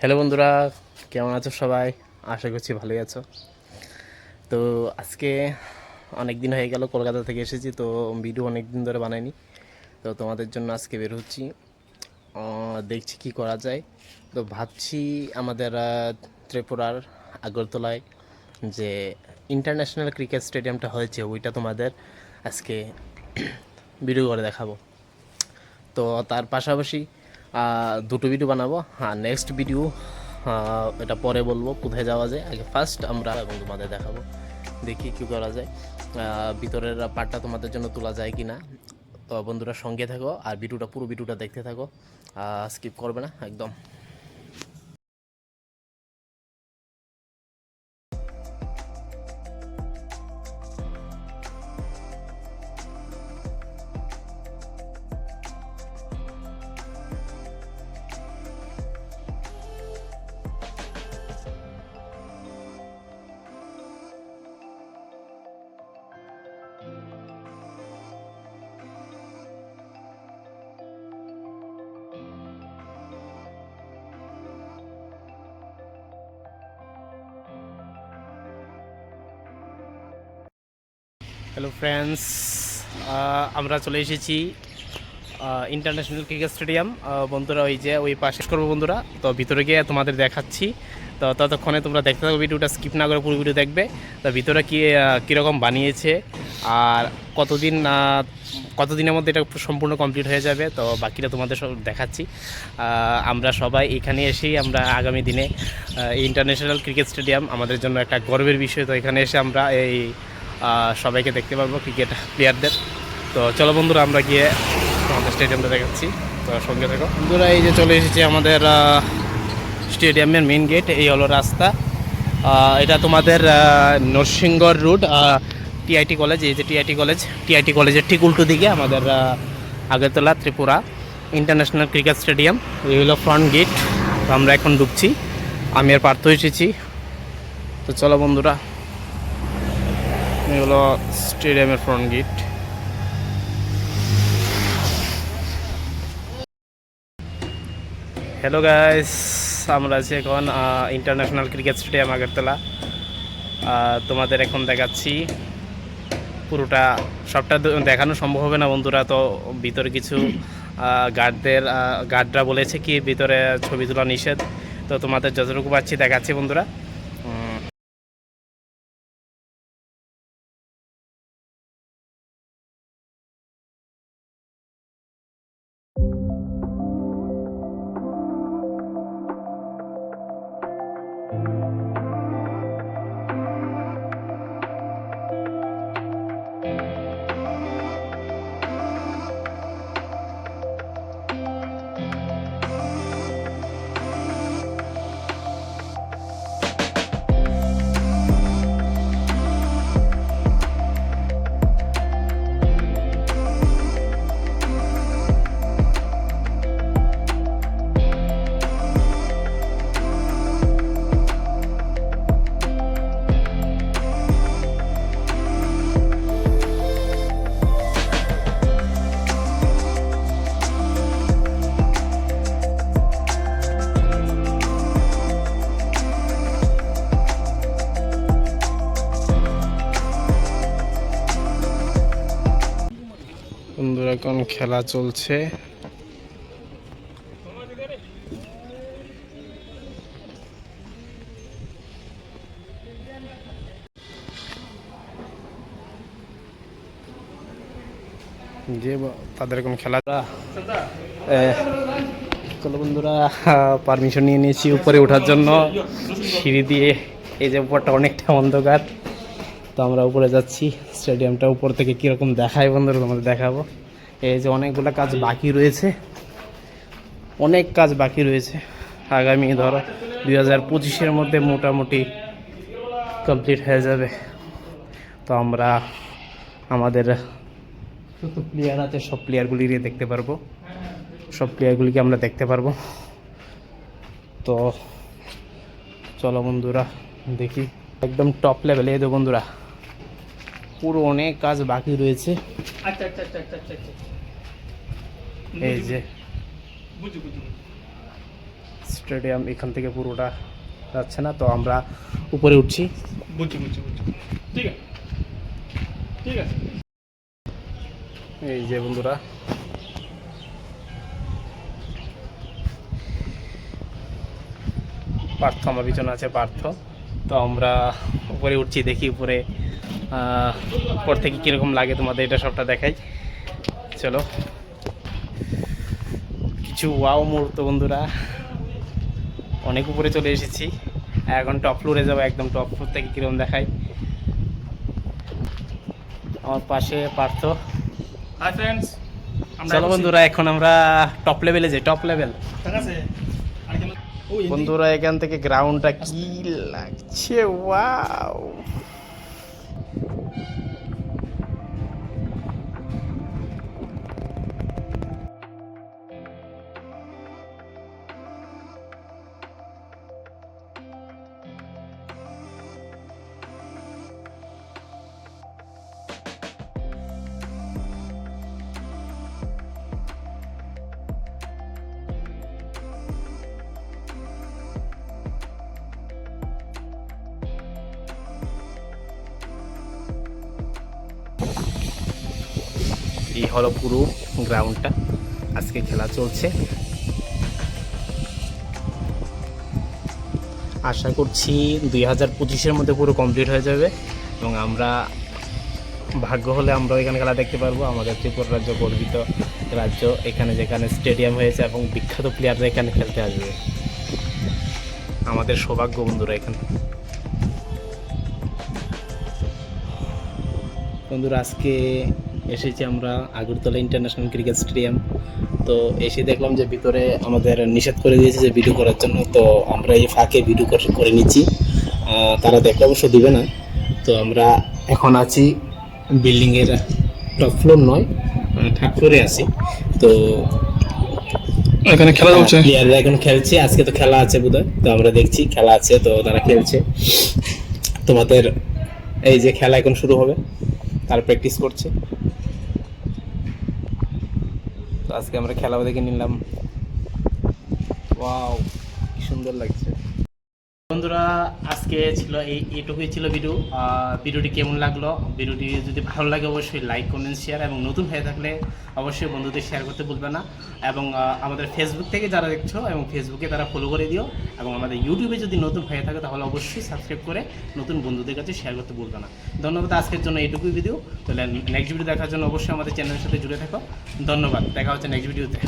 Hello বন্ধুরা, কেমন আছো সবাই? আশা করছি ভালোই আছো। তো আজকে অনেক দিন হয়ে গেল কলকাতা থেকে এসেছি, তো ভিডিও অনেক দিন ধরে বানাইনি। তো তোমাদের জন্য আজকে বের হচ্ছি। দেখছি কি করা যায়। তো ভাবছি আমাদের ত্রিপুরার আগরতলায় যে ইন্টারন্যাশনাল ক্রিকেট স্টেডিয়ামটা হয়েছে, ওইটা তোমাদের আজকে ভিডিও করে দেখাবো। তো তার পাশাপাশি দুটো ভিডিও বানাবো। হ্যাঁ নেক্সট ভিডিও এটা পরে বলব কোথায় যাওয়া যায়। আগে ফার্স্ট আমরা এবং তোমাদের দেখাবো। দেখি কী করা যায়। ভিতরের পার্টটা তোমাদের জন্য তোলা যায় কি না তো বন্ধুরা সঙ্গে থাকো আর ভিডিওটা পুরো ভিডিওটা দেখতে থাকো। স্কিপ করবে না, একদম। হ্যালো ফ্রেন্ডস আমরা চলে এসেছি ইন্টারন্যাশনাল ক্রিকেট স্টেডিয়াম বন্ধুরা, ওই যে, ওই পাশে করব বন্ধুরা। তো ভিতরে গিয়ে তোমাদের দেখাচ্ছি। তো ততক্ষণে তোমরা দেখতে থাকো, ভিডিওটা স্কিপ না করে পুরো ভিডিও দেখবে। তো ভিতরে কী কীরকম বানিয়েছে আর কতদিন কতদিনের মধ্যে এটা সম্পূর্ণ কমপ্লিট হয়ে যাবে, তো বাকিটা তোমাদের সব দেখাচ্ছি। আমরা সবাই এখানে এসেই আমরা আগামী দিনে ইন্টারন্যাশনাল ক্রিকেট স্টেডিয়াম আমাদের জন্য একটা গর্বের বিষয়। তো এখানে এসে আমরা এই সবাইকে দেখতে পারব ক্রিকেট প্লেয়ারদের তো চলো বন্ধুরা, আমরা গিয়ে আমাদের স্টেডিয়ামটা দেখাচ্ছি। তো সঙ্গে থাকো। বন্ধুরা, এই যে চলে এসেছি আমাদের স্টেডিয়ামের মেন গেট এই হলো রাস্তা। এটা তোমাদের নরসিংগড় রুট টিআইটি কলেজ এই যে টিআইটি কলেজ টিআইটি কলেজের ঠিক উল্টো দিকে আমাদের Agartala, Tripura international cricket stadium এই হলো ফ্রন্ট গেট আমরা এখন ঢুকছি। আমি আর পার্থ এসেছি। তো চলো বন্ধুরা এই হলো স্টেডিয়ামের ফ্রন্ট গেট হ্যালো গাইস আমরা আছি এখন ইন্টারন্যাশনাল ক্রিকেট স্টেডিয়াম আগরতলা। তোমাদের এখন দেখাচ্ছি, পুরোটা, সবটা দেখানো সম্ভব হবে না বন্ধুরা, তো ভিতরে কিছু গার্ডদের গার্ডরা বলেছে কি, ভিতরে ছবি তোলা নিষেধ। তো তোমাদের যতটুকু পাচ্ছি দেখাচ্ছি বন্ধুরা। এখন খেলা চলছে। যে তাদের এখন খেলা এ, চলো বন্ধুরা পারমিশন নিয়ে নিয়েছি উপরে ওঠার জন্য। সিঁড়ি দিয়ে এই যে উপরটা অনেকটা অন্ধকার। তো আমরা উপরে যাচ্ছি। স্টেডিয়ামটা উপর থেকে কীরকম দেখায় বন্ধুরা তোমাদের দেখাবো। এই যে অনেকগুলো কাজ বাকি রয়েছে। অনেক কাজ বাকি রয়েছে। আগামী ধরো দুই হাজার পঁচিশের মধ্যে মোটামুটি কমপ্লিট হয়ে যাবে। তো আমরা আমাদের যত প্লেয়ার আছে, সব প্লেয়ারগুলিকে দেখতে পারব। সব প্লেয়ারগুলিকে আমরা দেখতে পারব। তো চলো বন্ধুরা, দেখি। একদম টপ লেভেলে এই তো বন্ধুরা। পুরো অনেক কাজ বাকি রয়েছে। আচ্ছা আচ্ছা আচ্ছা আচ্ছা আচ্ছা আচ্ছা। এই যে। স্টেডিয়াম এখান থেকে পুরোটা যাচ্ছে না তো আমরা উপরে উঠছি। বুঝছি বুঝছি বুঝছি ঠিক আছে। ঠিক আছে। এই যে বন্ধুরা। পার্থ আমার পিছনে আছে পার্থ। তো আমরা উপরে উঠছি দেখি উপরে উপর থেকে কীরকম লাগে তোমাদের এটা সবটা দেখাই। চলো। কিছু ওয়াও মুহূর্ত বন্ধুরা। অনেক উপরে চলে এসেছি। এখন টপ ফ্লোরে যাব একদম টপ ফ্লোর থেকে কীরকম দেখাই। আমার পাশে পার্থ। হাই ফ্রেন্ডস চলো বন্ধুরা এখন আমরা টপ লেভেলে যাই টপ লেভেল। বন্ধুরা এখান থেকে গ্রাউন্ডটা কি লাগছে? ওয়াও এই হলো পুরো গ্রাউন্ডটা। আজকে খেলা চলছে। আশা করছি দুই হাজার পঁচিশের মধ্যে পুরো কমপ্লিট হয়ে যাবে এবং আমরা ভাগ্য হলে আমরা এখানে খেলা দেখতে পারব। আমাদের ত্রিপুরা রাজ্য গর্বিত রাজ্য। এখানে যেখানে স্টেডিয়াম হয়েছে এবং বিখ্যাত প্লেয়াররা এখানে খেলতে আসবে। আমাদের সৌভাগ্য বন্ধুরা এখানে। বন্ধুরা, আজকে এসেছি আমরা আগরতলা ইন্টারন্যাশনাল ক্রিকেট স্টেডিয়াম তো এসে দেখলাম যে ভিতরে আমাদের নিষেধ করে দিয়েছে যে ভিডিও করার জন্য। তো আমরা এই ফাঁকে ভিডিও করে- করে নিচ্ছি। তারা দেখলে অবশ্য দিবে না। তো আমরা এখন আছি বিল্ডিংয়ের টপ ফ্লোর নয় থার্ড ফ্লোরে আছি। তো এখানে খেলা চলছে। প্লেয়াররা এখন খেলছে। আজকে তো খেলা আছে বোধহয়। তো আমরা দেখছি খেলা আছে তো তারা খেলছে। তোমাদের এই যে খেলা এখন শুরু হবে। তারা প্র্যাকটিস করছে। তো আজকে আমরা খেলাও দেখে নিলাম। ওয়াও কি সুন্দর লাগছে। বন্ধুরা, আজকে ছিল এই এইটুকুই ছিল ভিডিও। ভিডিওটি কেমন লাগল? ভিডিওটি যদি ভালো লাগে, অবশ্যই লাইক কমেন্ট শেয়ার এবং নতুন হয়ে থাকলে অবশ্যই বন্ধুদের শেয়ার করতে ভুলবে না। এবং আমাদের ফেসবুক থেকে যারা দেখছ এবং ফেসবুকে তারা ফলো করে দিও এবং আমাদের ইউটিউবে যদি নতুন হয়ে থাকে, তাহলে অবশ্যই সাবস্ক্রাইব করে নতুন বন্ধুদের কাছে শেয়ার করতে ভুলবে না। ধন্যবাদ, আজকের জন্য এইটুকুই ভিডিও তাহলে নেক্সট ভিডিও দেখার জন্য অবশ্যই আমাদের চ্যানেলের সাথে জুড়ে থাকো। ধন্যবাদ, দেখা হচ্ছে নেক্সট ভিডিওতে